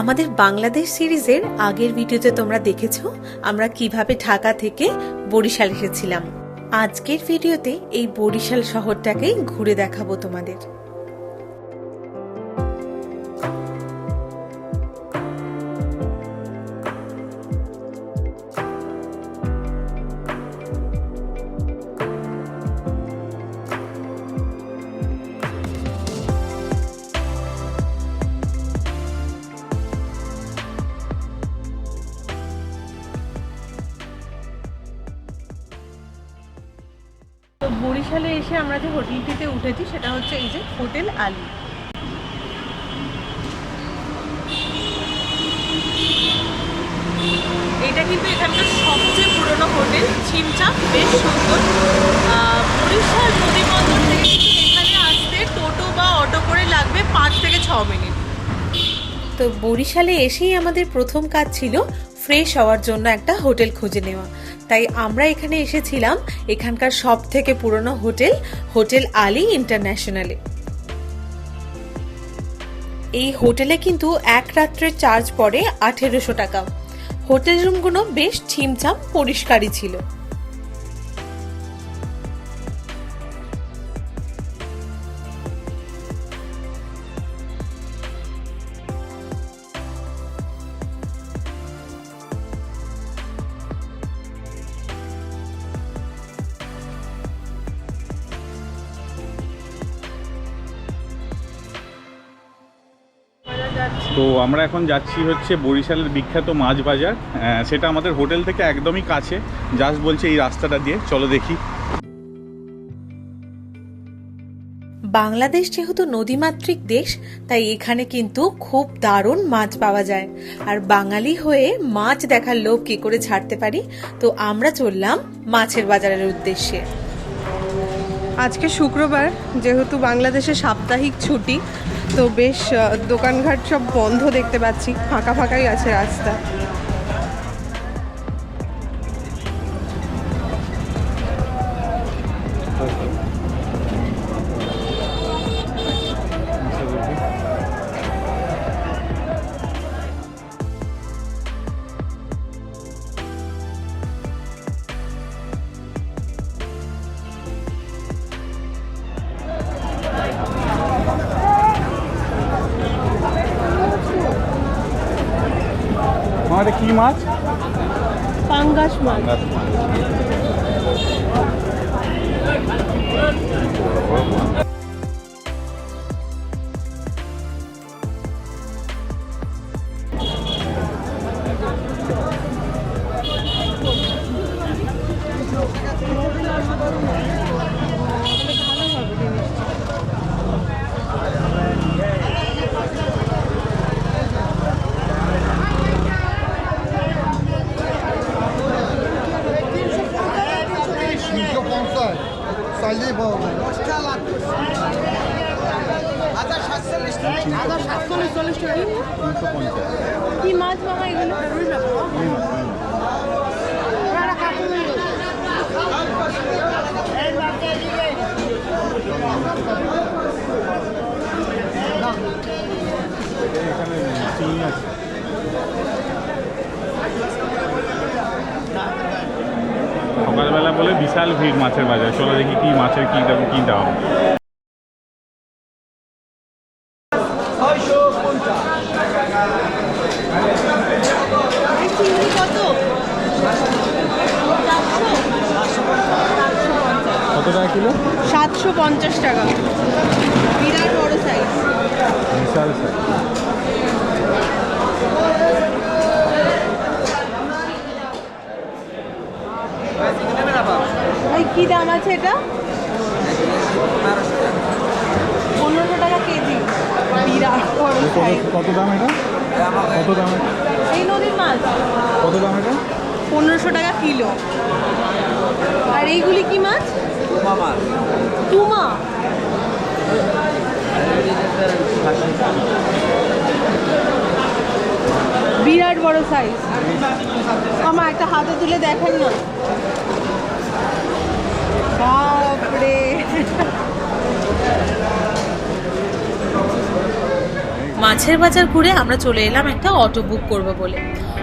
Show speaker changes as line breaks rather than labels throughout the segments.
আমাদের বাংলাদেশ সিরিজের আগের ভিডিওতে তোমরা দেখেছ আমরা কীভাবে ঢাকা থেকে বরিশাল এসেছিলাম। আজকের ভিডিওতে এই বরিশাল শহরটাকেই ঘুরে দেখাবো তোমাদের। আমরা যে হোটেলটিতে উঠেছি সেটা হচ্ছে এই যে হোটেল আলী। এটা কিন্তু এখানকার সবচেয়ে পুরনো হোটেল ছিমচাপ বেশ সুন্দর। আহ, বরিশাল নদী বন্দর থেকে এখানে আসতে টোটো বা অটো করে লাগবে পাঁচ থেকে ছ মিনিট। তো বরিশালে এসেই আমাদের প্রথম কাজ ছিল ফ্রেশ হওয়ার জন্য একটা হোটেল খুঁজে নেওয়া। তাই আমরা এখানে এসেছিলাম এখানকার সব থেকে পুরনো হোটেল হোটেল আলী ইন্টারন্যাশনালে। এই হোটেলে কিন্তু এক রাত্রের চার্জ পড়ে আঠেরোশো টাকা। হোটেল রুমগুলো বেশ ছিমছাম, পরিষ্কারই ছিল।
তো আমরা এখন যাচ্ছি হচ্ছে বরিশালের বিখ্যাত মাছ বাজার। সেটা আমাদের হোটেল থেকে একদমই কাছে। জাস্ট বলছে এই রাস্তাটা দিয়ে। চলো দেখি।
বাংলাদেশ যেহেতু নদীমাতৃক দেশ তাই এখানে কিন্তু খুব দারুণ মাছ পাওয়া যায়। আর বাঙালি হয়ে মাছ দেখার লোভ কি করে ছাড়তে পারি? তো আমরা চললাম মাছের বাজারের উদ্দেশ্যে।
আজকে শুক্রবার যেহেতু বাংলাদেশে সাপ্তাহিক ছুটি তো বেশ দোকানঘাট সব বন্ধ দেখতে পাচ্ছি। ফাঁকা ফাঁকাই আছে রাস্তা।
বিশাল ভিড় মাছের বাজার। চলো দেখি কি মাছের কি দাম কি দাম।
কত
কত টাকা কিলো?
সাতশো পঞ্চাশ টাকা। বিরাট বড় সাইজ
বিশাল size।
ভাই কি দাম আছে এটা পনেরোশো টাকা কেজি। বিরাট বড়
কত দাম এটা? কত দাম
এই নদীর মাছ।
কত দাম এটা?
পনেরোশো টাকা কিলো। আর এইগুলি কি মাছ? তুমা বিরাট বড় সাইজ। আমার একটা হাতে তুলে দেখেন না বাপরে
মাছ মাছের বাজার ঘুরে আমরা চলে এলাম একটা অটো বুক করব বলে।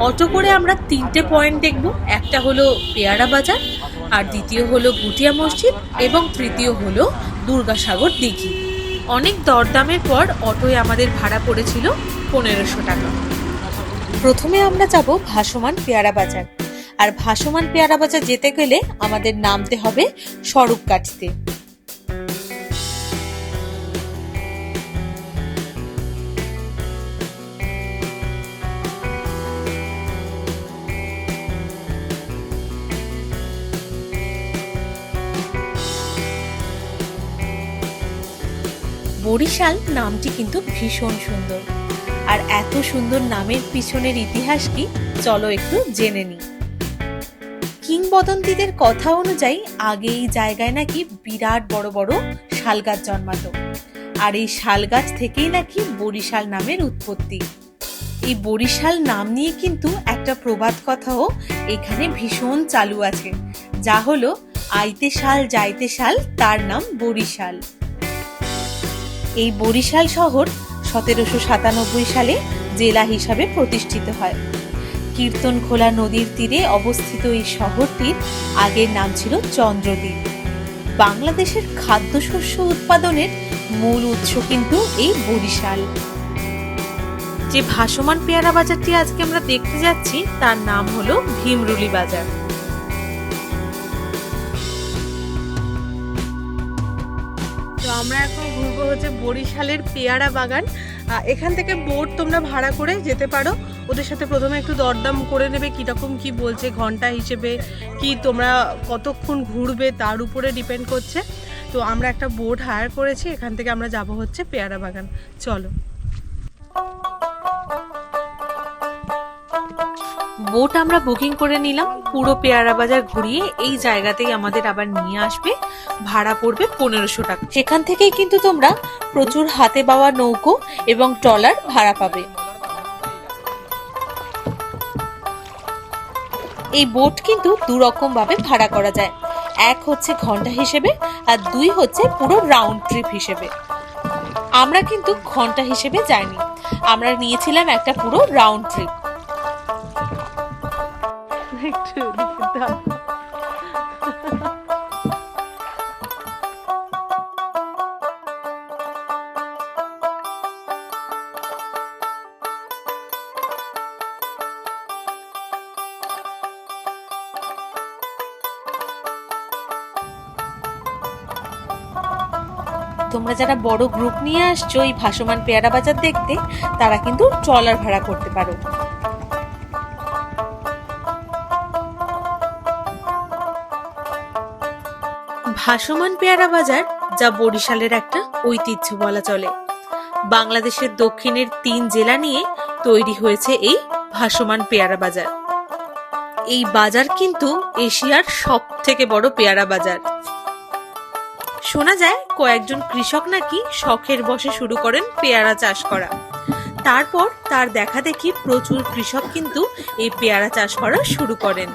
অটো করে আমরা তিনটে পয়েন্ট দেখব। একটা হলো পেয়ারা বাজার, আর দ্বিতীয় হলো গুটিয়া মসজিদ, এবং তৃতীয় হলো দুর্গাসাগর দিঘি। অনেক দরদামের পর অটোয় আমাদের ভাড়া পড়েছিল পনেরোশো টাকা। প্রথমে আমরা যাব ভাসমান পেয়ারা বাজার। আর ভাসমান পেয়ারা বাজার যেতে গেলে আমাদের নামতে হবে স্বরূপকাঠিতে। বরিশাল নামটি কিন্তু ভীষণ সুন্দর। আর এত সুন্দর নামের পিছনের ইতিহাস কি? চলো একটু জেনে নিই। কিংবদন্তিদের কথা অনুযায়ী আগে এই জায়গায় নাকি বিরাট বড় বড় শাল গাছ জন্মাতো। আর এই শাল গাছ থেকেই নাকি বরিশাল নামের উৎপত্তি। এই বরিশাল নাম নিয়ে কিন্তু একটা প্রবাদ কথাও এখানে ভীষণ চালু আছে। যা হলো, আইতে শাল, যাইতে শাল তার নাম বরিশাল। এই বরিশাল শহর সতেরোশো সাতানব্বই সালে জেলা হিসাবে প্রতিষ্ঠিত হয়। কীর্তনখোলা নদীর তীরে অবস্থিত এই শহরটির আগের নাম ছিল চন্দ্রদ্বীপ। বাংলাদেশের খাদ্যশস্য উৎপাদনের মূল উৎস কিন্তু এই বরিশাল। যে ভাসমান পেয়ারা বাজারটি আজকে আমরা দেখতে যাচ্ছি, তার নাম হলো ভীমরুলি বাজার।
আমরা এখন ঘুরবো হচ্ছে বরিশালের পেয়ারা বাগান। এখান থেকে বোট তোমরা ভাড়া করে যেতে পারো। ওদের সাথে প্রথমে একটু দরদাম করে নেবে, কীরকম কি বলছে ঘণ্টা হিসেবে, কি তোমরা কতক্ষণ ঘুরবে তার উপরে ডিপেন্ড করছে। তো আমরা একটা বোট হায়ার করেছি, এখান থেকে আমরা যাব হচ্ছে পেয়ারা বাগান। চলো।
বোট আমরা বুকিং করে নিলাম। পুরো পেয়ারা বাজার ঘুরিয়ে এই জায়গাতেই আমাদের আবার নিয়ে আসবে। ভাড়া পড়বে পনেরোশো টাকা। সেখান থেকেই কিন্তু তোমরা প্রচুর হাতে পাওয়া নৌকো এবং ট্রলার ভাড়া পাবে। এই বোট কিন্তু দু রকম ভাবে ভাড়া করা যায়। এক হচ্ছে ঘণ্টা হিসেবে আর দুই হচ্ছে পুরো রাউন্ড ট্রিপ হিসেবে। আমরা কিন্তু ঘণ্টা হিসেবে যাইনি। আমরা নিয়েছিলাম একটা পুরো রাউন্ড ট্রিপ তোমরা যারা বড় গ্রুপ নিয়ে আসছো, এই ভাসমান পেয়ারা বাজার দেখতে, তারা কিন্তু ট্রলার ভাড়া করতে পারো। ভাসমান পেয়ারা বাজার, যা বরিশালের একটা ঐতিহ্য বলা চলে। বাংলাদেশের দক্ষিণের তিন জেলা নিয়ে তৈরি হয়েছে এই ভাসমান পেয়ারা বাজার। এই বাজার কিন্তু এশিয়ার সব থেকে বড় পেয়ারা বাজার। শোনা যায়, কয়েকজন কৃষক নাকি শখের বসে শুরু করেন পেয়ারা চাষ করা। তারপর তার দেখা দেখি প্রচুর কৃষক কিন্তু এই পেয়ারা চাষ করা শুরু করেন।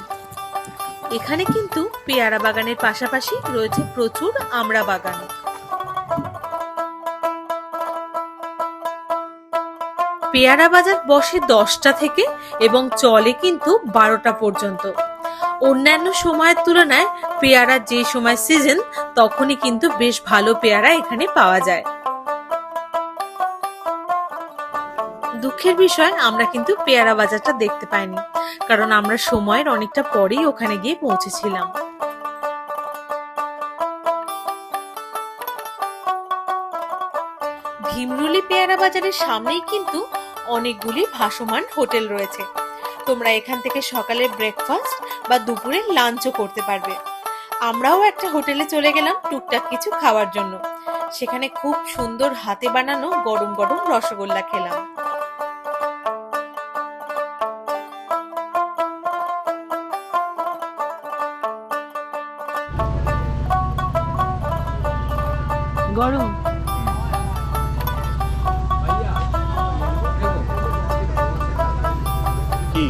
এখানে কিন্তু পেয়ারা বাগানের পাশাপাশি রয়েছে প্রচুর আমড়া বাগান। পেয়ারা বাজার বসে দশটা থেকে এবং চলে কিন্তু বারোটা পর্যন্ত। অন্যান্য সময়ের তুলনায় পেয়ারার যে সময় সিজন তখনই কিন্তু বেশ ভালো পেয়ারা এখানে পাওয়া যায়। দুঃখের বিষয়, আমরা কিন্তু পেয়ারা বাজারটা দেখতে পাইনি, কারণ আমরা সময়ের অনেকটা পরেই ওখানে গিয়ে পৌঁছেছিলাম। ভীমরুলি পেয়ারা বাজারের সামনেই কিন্তু অনেকগুলি ভাসমান হোটেল রয়েছে। তোমরা এখান থেকে সকালে ব্রেকফাস্ট বা দুপুরে লাঞ্চও করতে পারবে। আমরাও একটা হোটেলে চলে গেলাম টুকটাক কিছু খাওয়ার জন্য। সেখানে খুব সুন্দর হাতে বানানো গরম গরম রসগোল্লা খেলাম।
গরম।
কি?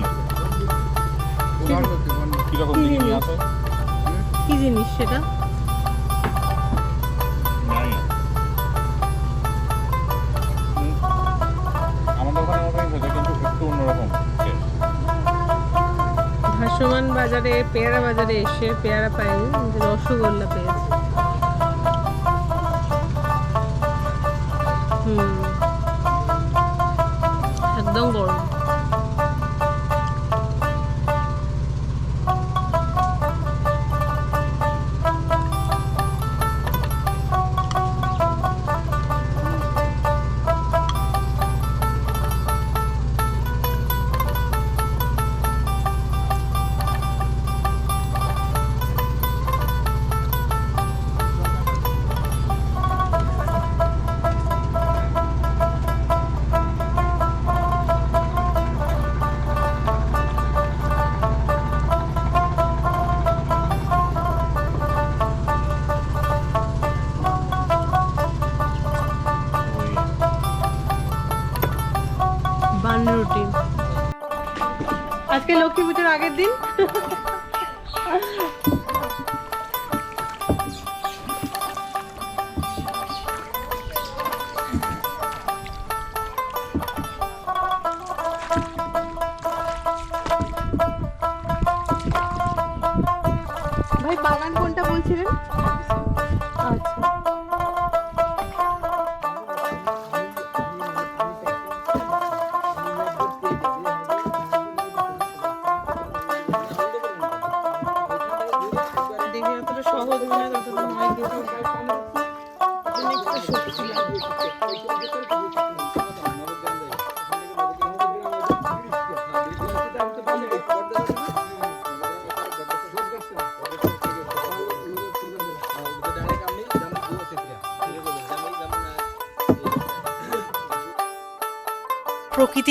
জিনিস?
সেটা? ভাসমান বাজারে পেয়ারা বাজারে এসে পেয়ারা পাইনি রসগোল্লা পেয়েছি।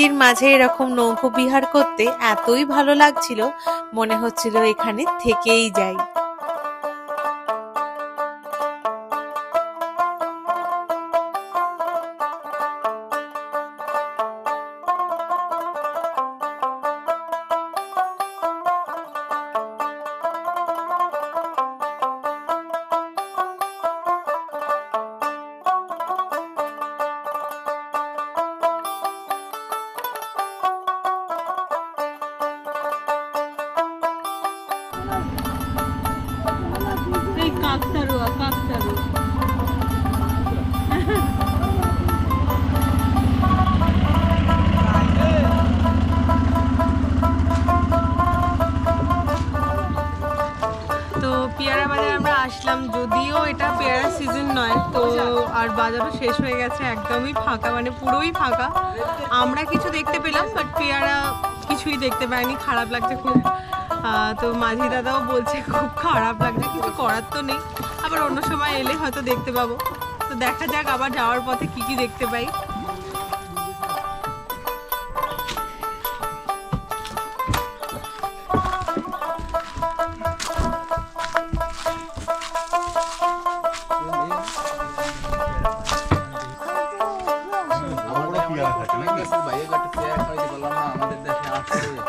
প্রকৃতির মাঝে এরকম নৌকো বিহার করতে এতই ভালো লাগছিল মনে হচ্ছিল এখানে থেকেই যাই।
আর বাজারও শেষ হয়ে গেছে, একদমই ফাঁকা মানে পুরোই ফাঁকা। আমরা কিছু দেখতে পেলাম বাট পেয়ারা কিছুই দেখতে পাইনি, খারাপ লাগছে খুব। তো মাঝি দাদাও বলছে, খুব খারাপ লাগছে, কিছু করার তো নেই। আবার অন্য সময় এলে হয়তো দেখতে পাবো। তো দেখা যাক আবার যাওয়ার পথে কি কি দেখতে পাই।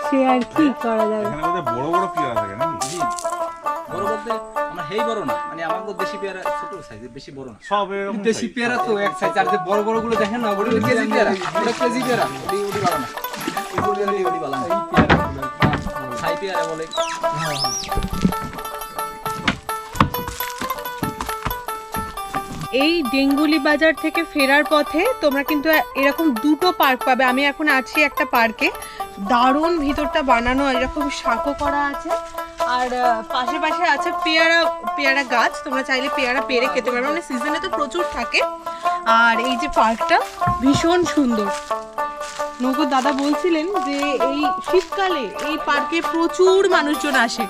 সে আর কি করা যাবে?
এখানে বড় বড় পেয়ারা থাকে নাকি?
জি বড় বলতে আমার হেই বড় না মানে আমার তো দেশি পেয়ারা ছোট সাইজের বেশি বড় না।
সব
দেশি পেয়ারা তো এক সাইজ আর যে বড় বড়গুলো দেখেন না ওগুলো
কেজি পেয়ারা ওটা কেজি পেয়ারা ওটি ওটি বাড়া না। ওটি ওটি ওটি না। ছাই পেয়ারা বলে।
এই ডেঙ্গুলি বাজার থেকে ফেরার পথে তোমরা কিন্তু এরকম দুটো পার্ক পাবে। আমি এখন আছি একটা পার্কে। দারুণ ভিতরটা বানানো এরকম শাকও করা আছে। আর পাশে পাশে আছে পেয়ারা পেয়ারা গাছ। তোমরা চাইলে পেয়ারা পেরে খেতে পারবে। মানে সিজনে তো প্রচুর থাকে। আর এই যে পার্কটা ভীষণ সুন্দর। নৌকো দাদা বলছিলেন যে এই শীতকালে এই পার্কে প্রচুর মানুষজন আসে।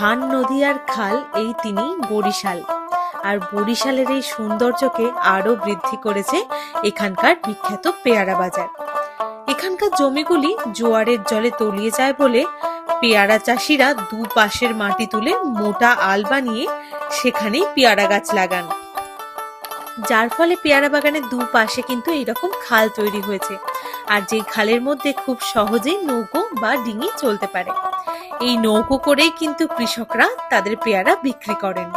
ধান, নদী আর খাল, এই তিনি বরিশাল। আর বরিশালের এই সৌন্দর্যকে আরও বৃদ্ধি করেছে এখানকার বিখ্যাত পেয়ারা বাজার। এখানকার জমিগুলি জোয়ারের জলে তলিয়ে যায় বলে পেয়ারা চাষিরা দু পাশের মাটি তুলে মোটা আল বানিয়ে সেখানেই পেয়ারা গাছ লাগান। যার ফলে পেয়ারা বাগানের দু পাশে কিন্তু এরকম খাল তৈরি হয়েছে। আর যে খালের মধ্যে খুব সহজেই নৌকো বা ডিঙি চলতে পারে। এই নৌকো করেই কিন্তু কৃষকরা তাদের পেয়ারা বিক্রি করেন।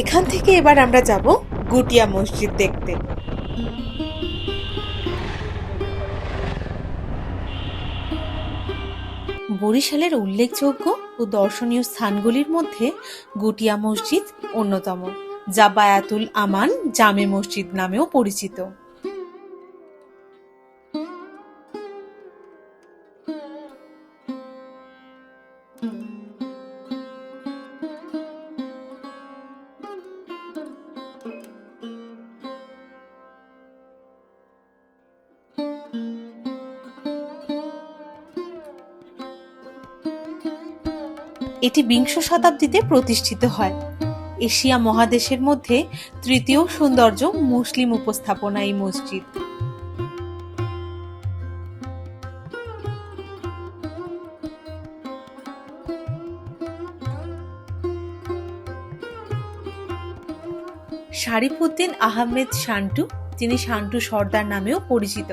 এখান থেকে এবার আমরা যাব গুটিয়া মসজিদ দেখতে। বরিশালের উল্লেখযোগ্য ও দর্শনীয় স্থানগুলির মধ্যে গুটিয়া মসজিদ অন্যতম, যা বায়াতুল আমান জামে মসজিদ নামেও পরিচিত। এটি বিংশ শতাব্দীতে প্রতিষ্ঠিত হয়। এশিয়া মহাদেশের মধ্যে তৃতীয় সৌন্দর্য মুসলিম উপস্থাপনা এই মসজিদ। শারিফুদ্দিন আহমেদ শান্টু, যিনি শান্টু সর্দার নামেও পরিচিত,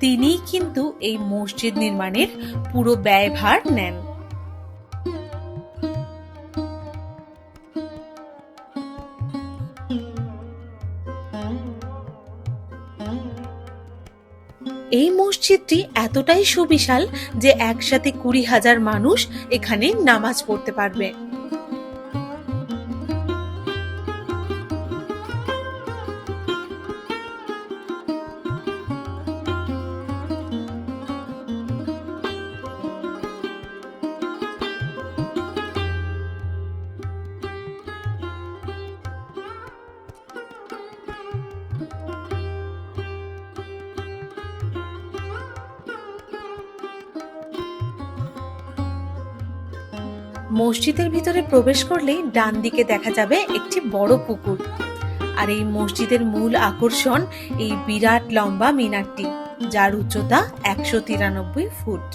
তিনিই কিন্তু এই মসজিদ নির্মাণের পুরো ব্যয়ভার নেন। এই মসজিদটি এতটাই সুবিশাল যে একসাথে কুড়ি হাজার মানুষ এখানে নামাজ পড়তে পারবে। মসজিদের ভিতরে প্রবেশ করলেই ডান দিকে দেখা যাবে একটি বড় পুকুর। আর এই মসজিদের মূল আকর্ষণ এই বিরাট লম্বা মিনারটি, যার উচ্চতা একশো তিরানব্বই ফুট।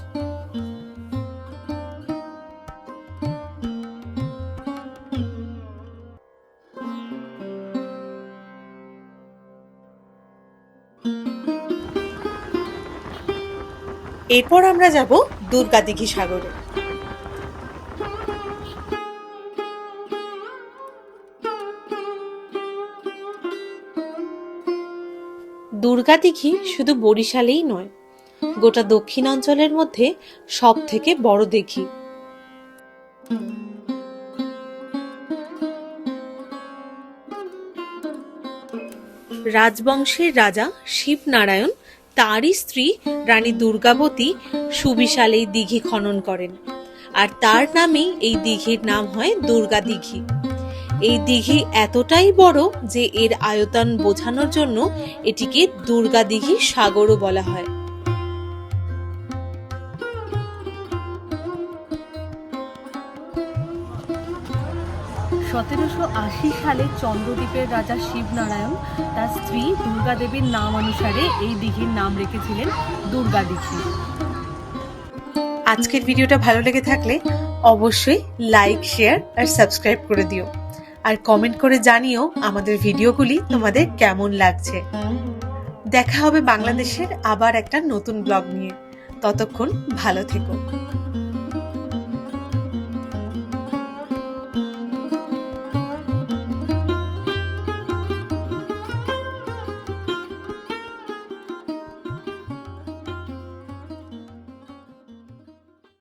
এরপর আমরা যাব দুর্গা দিঘি সাগরে। দুর্গা দিঘি শুধু বরিশালেই নয়, গোটা দক্ষিণাঞ্চলের মধ্যে সব থেকে বড় দিঘি রাজবংশের রাজা শিবনারায়ণ তারই স্ত্রী রানী দুর্গাবতী সুবিশাল এই দিঘি খনন করেন, আর তার নামেই এই দিঘির নাম হয় দুর্গা দিঘি। এই দিঘি এতটাই বড় যে এর আয়তন বোঝানোর জন্য এটিকে দুর্গা দিঘি সাগরও বলা হয়।
সতেরোশো আশি সালে চন্দ্রদ্বীপের রাজা শিবনারায়ণ তার স্ত্রী দুর্গা দেবীর নাম অনুসারে এই দিঘির নাম রেখেছিলেন দুর্গা দিঘি।
আজকের ভিডিওটা ভালো লেগে থাকলে অবশ্যই লাইক শেয়ার আর সাবস্ক্রাইব করে দিও। আর কমেন্ট করে জানিও আমাদের ভিডিওগুলি তোমাদের কেমন লাগছে। দেখা হবে বাংলাদেশের আবার একটা নতুন ব্লগ নিয়ে। ততক্ষণ ভালো থেকো।